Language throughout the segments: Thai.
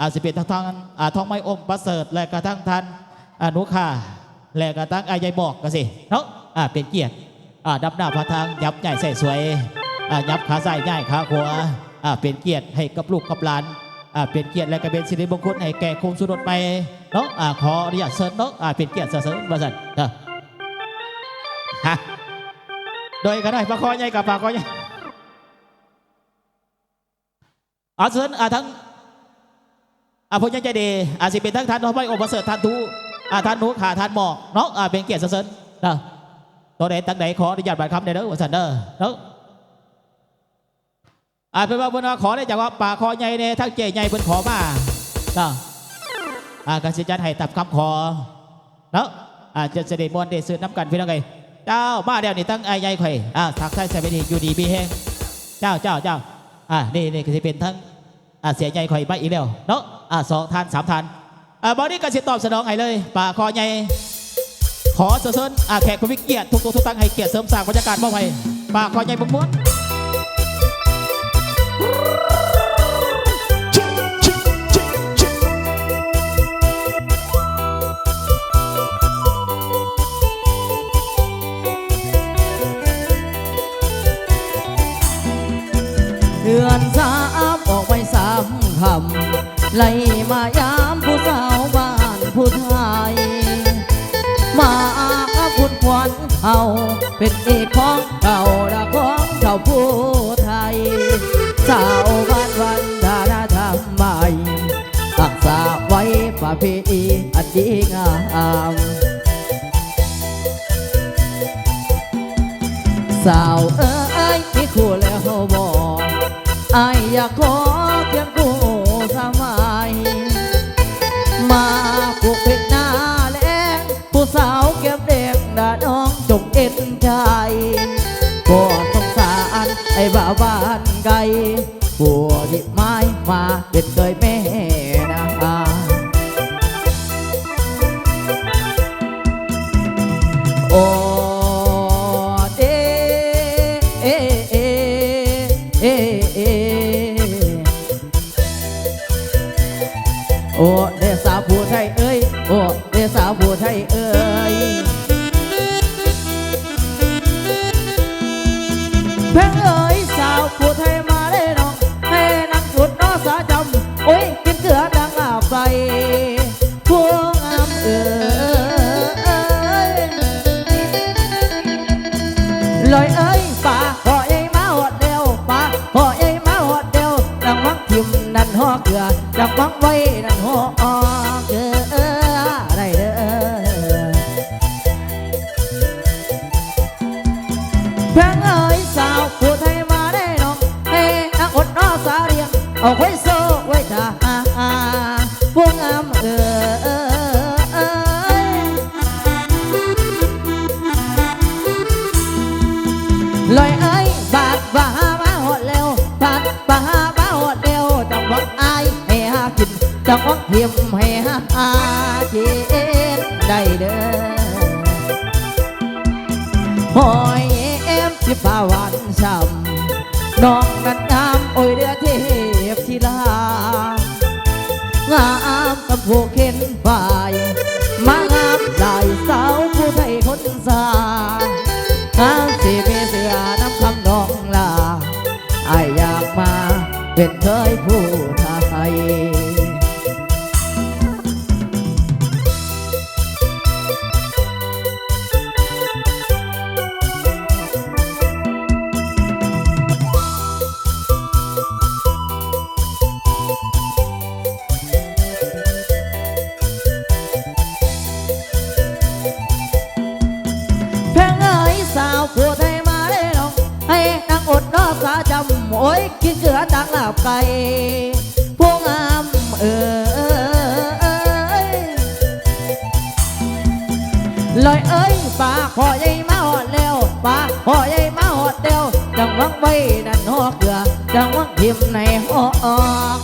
อาจสิเป็นทั้งทางอ่าท้องไม้อมประเสริฐและกระทั่งท่านอนุค่าและกระทั่งอายายบอกกันสิเนาะอ่าเป็นเกียรติอ่าดับหน้าพระทางยับใหญ่ใส่สวยอ่ายับขาใส่ใหญ่ขาขวาอ่าเป็นเกียรติให้กับลูกกับหลานอ่าเป็นเกียรติและก็เป็นสิริมงคลให้แก่คงสุดดไปเนาะอ่าขออนุญาตเสริญเนาะอ่าเป็นเกียรติเสริญประเสริฐเนาะฮะโดยก็ได้ปลาคอใหญ่กับปลาคอใหญ่อาเสริญอ่าทั้ง อาพยังใจดีอาสิเป็นทั้งทานน้องไม้โอประเสริฐทานทูอาทานนูขาทานหมอกเนาะอาเป็นเกียรติเสริญนะตัวไหนตั้งไหนขออนุญาตบัตรคำในเด้อวันสันเด้อเนาะอาเป็นว่าบนว่าขอได้จากว่าป่าคอใหญ่เนี่ยทั้งเจใหญ่เพิ่นขอมานะอากสิจันให้ตับคำขอเนาะอาจะเสด็จมวลเดชสืบน้ำกันพี่น้องไงเจ้ามาเดียวนี้ตั้งไอ้ใหญ่ไข่อ่าทักทายใส่ไปดีอยู่ดีมีแห้งเจ้าเจ้าเจ้าอ่านี่นี่ก็จะเป็นทั้ง อ่าเสียใหญ่ข่อยมาอีกแล้วเนาะอ่าสองทานสามทานอ่าบอดี้ก็สิตอบสนองให้เลยป่าคอใหญ่ขอเสริญอ่าแขกผู้มีเกียรติทุกตัวทุกตังให้เกียรติเสริมสร้างบรรยากาศมอบให้ป่าคอใหญ่บุ้มม้วน ดีงามสาวเอ้ยมีคู่แล้วบอกไออยากขอเพียงคู่สมัยมาผูกเพชรหน้าแลงผู้สาวเก็บเด็กดาน้องจงเอ็นใจก็สงสารไอ้บ้าบ้านไกลผัวที่ไม้มาเป็นเคยแม่ โอเดสาวผู้ไทยเอ้ยโอเดสาวผู้ไทยเอ้ยเพ่งเอ้ยสาวผู้ไทยมาได้น้องให้นักสุดน้อสาจำโอ้ยกินเกลือดังอาบไฟพวงงามเอ้ยลอยเอ้ย เพียงเอ้ยสาวผู้ไทยมาได้น้องเฮ้นักอดน้อสาเรียงเอาไว้โซ่ไว้ท่าพ งามกับผู้เข็นบ่าย มางามลายสาวผู้ไทยคนสาหาสีเมเสือน้ำคำนองลาไอายอยากมาเป็นเคยผู้ สาวผู้ไทยมาได้น้องให้นางอดนอกสาจำโอ้ยกินเกลือดังลาบไก่พวกงามเอ๋ยลอยเอ้ยป่าขอใหญ่มาหอดเร็วป่าขอใหญ่มาหอดเร็วจังหวังไว้นั่นหอเกลือจังหวังทิมในหอ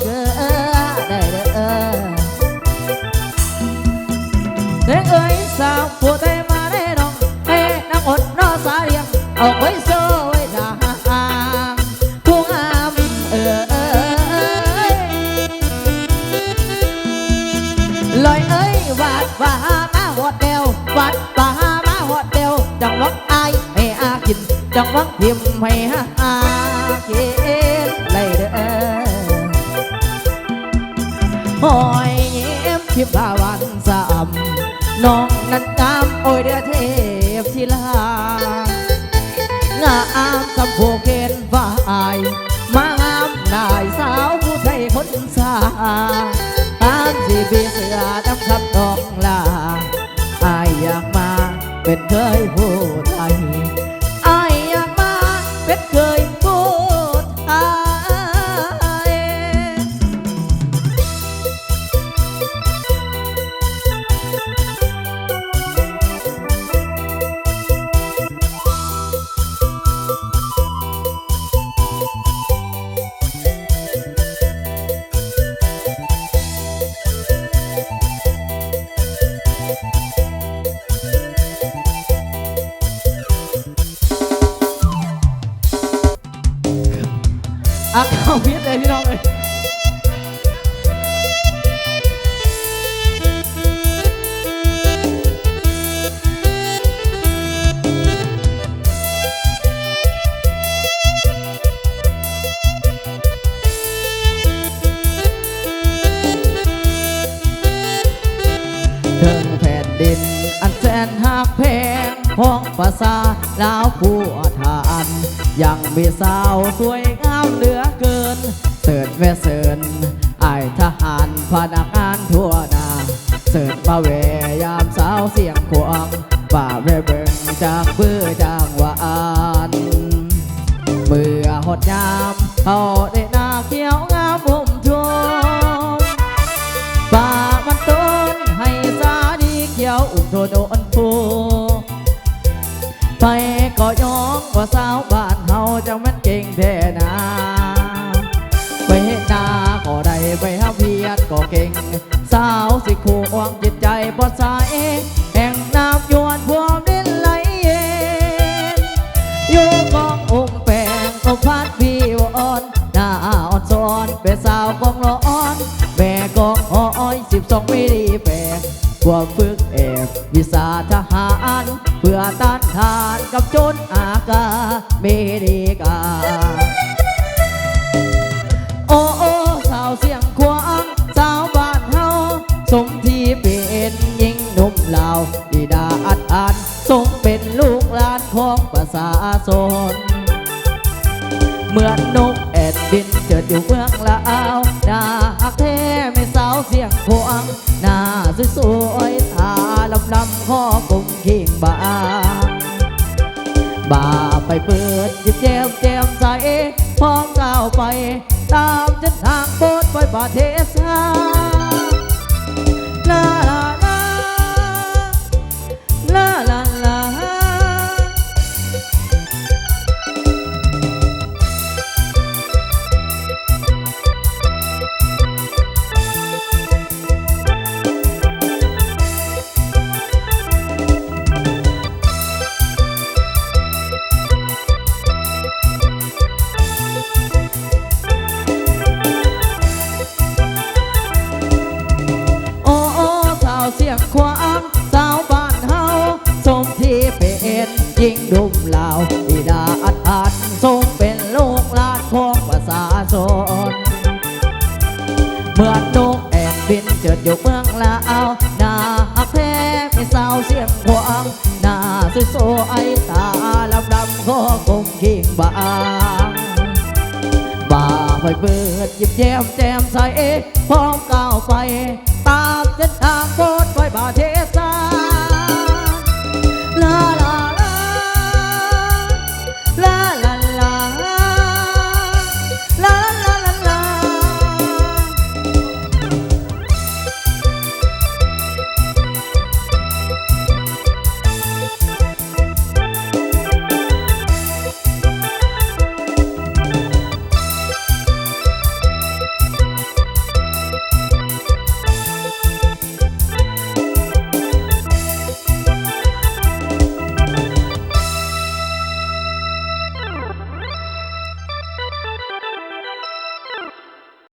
เกลือได้เด้อเด็กเอ้ยสาวผู้ไทย เรียงเอาไว้โซ่ไว้ทางผู้งามเอ้ยลอยเอ้ยวัดว่ามาหอดเดววัดว่าม มสำผูเกณฑ์ฝ่ายมางามนายสาวผู้ไทยคนสาตามที่พี่เสือน้ำคำตองลาอายอยากมาเป็นเคยผู้ ถึงแผ่นดิน อันแสนหักแพงของภาษาลาวผู้ทานยังมีสาวสวยงามเหลือเกิน เสิร์ชแม่เสิร์นอทหารพนักงานทั่วนาเสิร์ชมาเวยามสาวเสียงขวางป่าแม่เบิงจากเบื่อจางหวานเมื่อหดยามเขาได้ สาวบ้านเฮาจังมันเก่งแท้นาไปเฮ็ดนาก็ได้ไปหาเพียรก็เก่ง สาวสิคู่วงจิตใจบอดสายแห่งน้ำยวนพวมดินไหลเย็นอยู่กององค์แปงก็พัดพี่วอนหน้าอ่อนซ้อนเป็นสาวกองร้อนแม่กองอ้อยสิบสองปีดีแปลงความฝึกเอกวิสาทหาร เพื่อต้านทานกับจน เมดีกา โอ้โอ้สาวเสียงควางสาวบ้านเฮาสมที่เป็นยิงหนุ่มลาวดีดาอัดอันสมเป็นลูกหลานของประสาสนเหมือนนกแอดบินเจิดอยู่เมืองลาวหน้าฮักแท้ไม่สาวเสียงควางหน้าสวยๆตาลำลำข้อกลมเข่งบางบ่าไป เปิดยิบแจมแจมใสพร้อมก้าวไป ตามเส้นทางโบสถ์ไปประเทศชาลาลาลาลา เอาหน้าฮักแท้ไม่สาวเสียงควางหน้าสวยสวยตาลำดำข้อกลมเข่งบางบ่าไปเปิดหยิบแย้มแจมใสพร้อมก้าวไป